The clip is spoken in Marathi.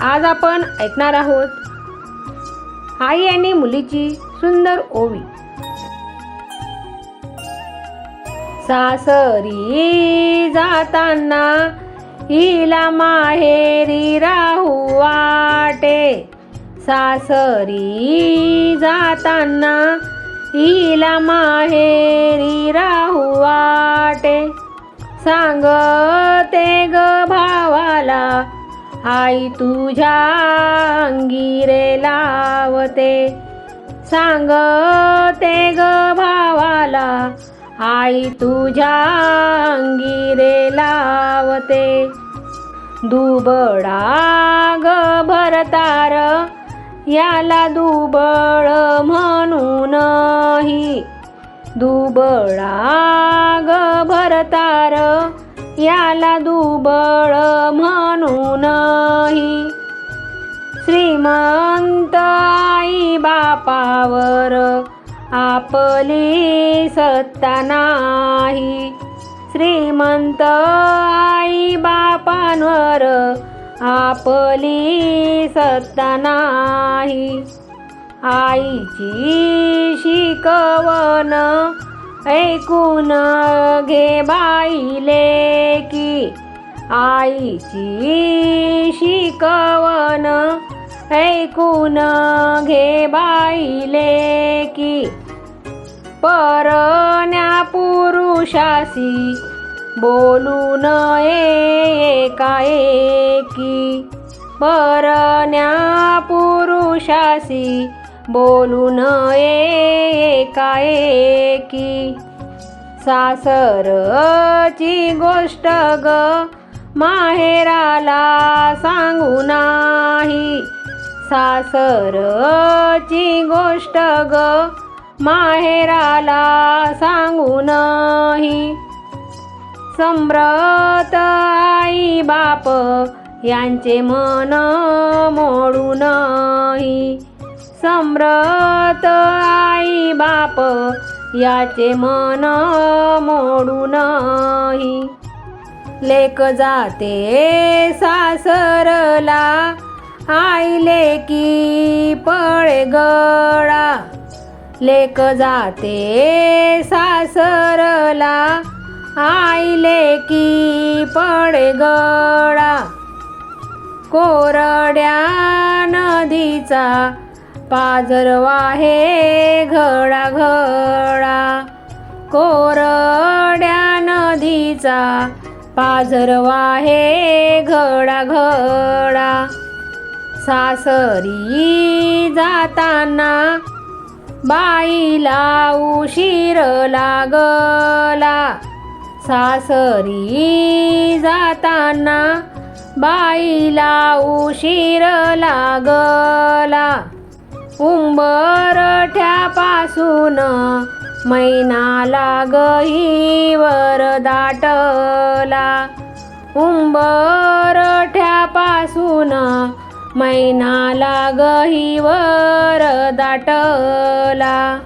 आज आपण ऐकणार आहोत आई आणि मुलीची सुंदर ओवी. सासरी जाताना हिला माहेरी राहू वाटे. सासरी जाताना हिला माहेरी राहू वाटे. सांगते ग भावाला आई तुझ्या अंगिरे लावते. सांगते ग भावाला आई तुझ्या अंगिरे लावते. दुबळा ग भरतार याला दुबळ म्हणूनही. दुबळा ग भरतार याला दुबळ म्हणूनही. श्रीमंत आई बापावर आपली सत्ता नाही. श्रीमंत आई बापांवर आपली सत्ता नाही. आईची शिकवण ऐकून घे बाईले की आईची शिकवण. ऐकून घे बाईले की परण्या पुरुषासी बोलू नये एकाएकी. परण्या पुरुषासी बोलू नये एकाएकी. सासरची गोष्ट ग माहेराला सांगू नाही. सासरची गोष्ट ग माहेराला सांगू नाही. सम्रत आई बाप यांचे मन मोडू नाही. सम्रत आई बाप याचे मन मोडू नाही. लेक जाते सासरला आईले की पळे गळा. लेक जाते सासरला आईले की पळे गळा. कोरड्या नदीचा पाजरवा हे घडा घडा कोरड्या नदीचा पाझरवा हे घडा घडा सासरी जाताना बाईला उशीर लागला. सासरी जाताना बाईला उशीर लागला. उंबरठ्यापासून मैना लागहीवर दाटला. उंबरठ्यापासून मैना लागहीवर दाटला.